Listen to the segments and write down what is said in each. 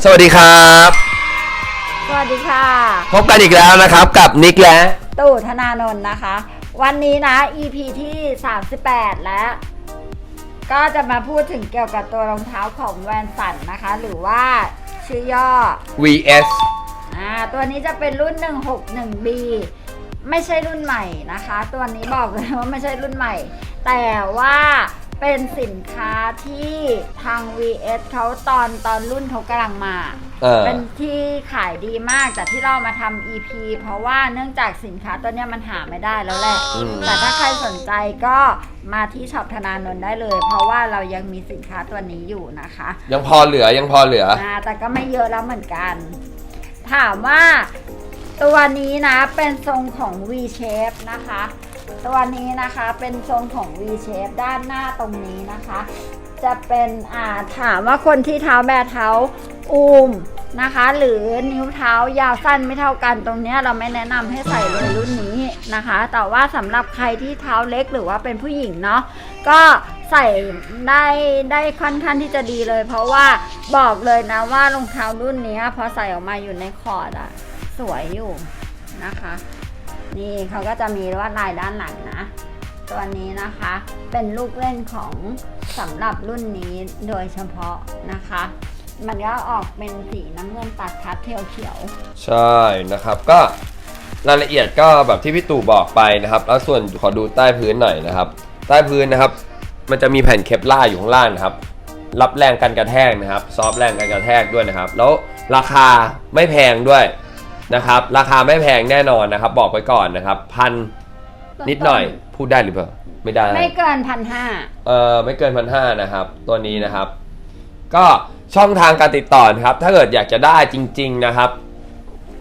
สวัสดีครับ สวัสดีค่ะ พบกันอีกแล้วนะครับกับนิกและตู่ธนานนท์นะคะ วันนี้นะ EP ที่ 38 แล้ว ก็จะมาพูดถึงเกี่ยวกับตัวรองเท้าของแวนสันนะคะ หรือว่าชื่อย่อ VS อ่าตัวนี้จะเป็นรุ่น 161B ไม่ใช่รุ่นใหม่นะคะ ตัวนี้บอกเลยว่าไม่ใช่รุ่นใหม่ แต่ว่า เป็นสินค้าที่ทาง VS เขาตอนตอนรุ่นเขากำลังมา เออ เป็นที่ขายดีมากแต่ที่เรามาทำ EP เพราะว่าเนื่องจากสินค้าตัวเนี้ยมันหาไม่ได้แล้วแหละ อืม แต่ถ้าใครสนใจก็มาที่ช็อปธนานนท์ได้เลย เพราะว่าเรายังมีสินค้าตัวนี้อยู่นะคะ ยังพอเหลือยังพอเหลือ อ่าแต่ก็ไม่เยอะแล้วเหมือนกัน ถามว่าตัวนี้นะเป็นทรงของ V shape นะคะ ตัวนี้นะคะเป็นทรงของ V shape ด้านหน้าตรงนี้นะคะ จะเป็นอ่าถามว่าคนที่เท้าแบเท้าอูมนะคะ หรือนิ้วเท้ายาวสั้นไม่เท่ากันตรงนี้เราไม่แนะนำให้ใส่เลยรุ่นนี้นะคะ แต่ว่าสำหรับใครที่เท้าเล็กหรือว่าเป็นผู้หญิงเนาะก็ใส่ได้ได้ค่อนข้างที่จะดีเลย เพราะว่าบอกเลยนะว่ารองเท้ารุ่นนี้พอใส่ออกมาอยู่ในคอร์ดอะสวยอยู่นะคะ นี่เขาก็จะมีลวดลายด้านหลังนะ ตัวนี้นะคะเป็นลูกเล่นของสำหรับรุ่นนี้โดยเฉพาะนะคะ มันก็ออกเป็นสีน้ำเงินตัดคัดเทลเขียว ใช่นะครับก็รายละเอียดก็แบบที่พี่ตู่บอกไปนะครับ แล้วส่วนขอดูใต้พื้นหน่อยนะครับ ใต้พื้นนะครับ มันจะมีแผ่นเคปล่าร์อยู่ข้างล่างนะครับ รับแรงกันกระแทกนะครับ ซอฟต์แรงกันกระแทกด้วยนะครับ แล้วราคาไม่แพงด้วย นะครับ ราคาไม่แพงแน่นอนนะครับ บอกไว้ก่อนนะครับ พันนิดหน่อยพูดได้หรือเปล่า ไม่ได้ ไม่เกินพันห้าเออไม่เกินพันห้านะครับ ตัวนี้นะครับ ก็ช่องทางการติดต่อนะครับ ถ้าเกิดอยากจะได้จริง ๆนะครับ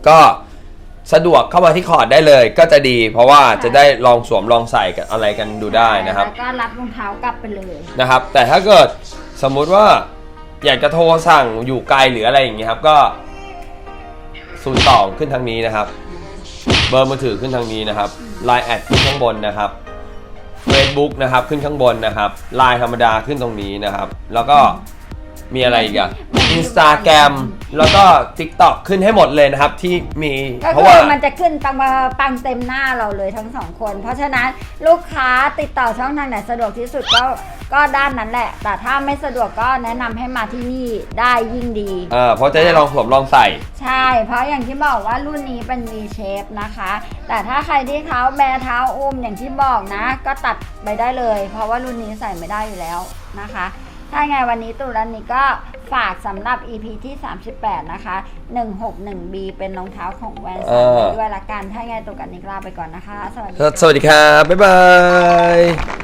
ก็สะดวกเข้ามาที่คอร์ดได้เลย ก็จะดี เพราะว่าจะได้ลองสวมลองใส่กันอะไรกันดูได้นะครับ แล้วก็รับรองเท้ากลับไปเลยนะครับ แต่ถ้าเกิดสมมุติว่าอยากจะโทรสั่งอยู่ไกลหรืออะไรอย่างเงี้ยครับ ก็ ศูนย์ขึ้นทางนี้นะครับ เบอร์มือถือขึ้นทางนี้นะครับ l ล n e แอดขึ้นข้างบนนะครับ Facebook นะครับขึ้นข้างบนนะครับไลน์ธรรมดาขึ้นตรงนี้นะครับ แล้วก็มีอะไรอีกอะ Instagram แล้วก็ TikTok ขึ้นให้หมดเลยนะครับ ที่มี ก็เพราะคืว่า อมันจะขึ้นปังมาปังเต็มหน้าเราเลยทั้งสองคน เพราะฉะนั้นลูกค้าติดต่อช่องทางไหนสะดวกที่สุดก็ก็ด้านนั้นแหละ แต่ถ้าไม่สะดวกก็แนะนำให้มาที่นี่ได้ยิ่งดี เออเพราะจะได้ลองสวมลองใส่ ใช่ เพราะอย่างที่บอกว่ารุ่นนี้เป็น V shape นะคะ แต่ถ้าใครที่เท้าแบเท้าอุ้มอย่างที่บอกนะ ก็ตัดไปได้เลย เพราะว่ารุ่นนี้ใส่ไม่ได้อยู่แล้วนะคะ ถ้าไงวันนี้ตุรันนี้ก็ ฝากสำหรับ EP ที่ 38 นะคะ 161B เป็นรองเท้าของแวนเอสันอด้วยละกัน ถ้าไงตุกันนิกลาไปก่อนนะคะ สวัสดีสวัสดีครับ บ๊ายบาย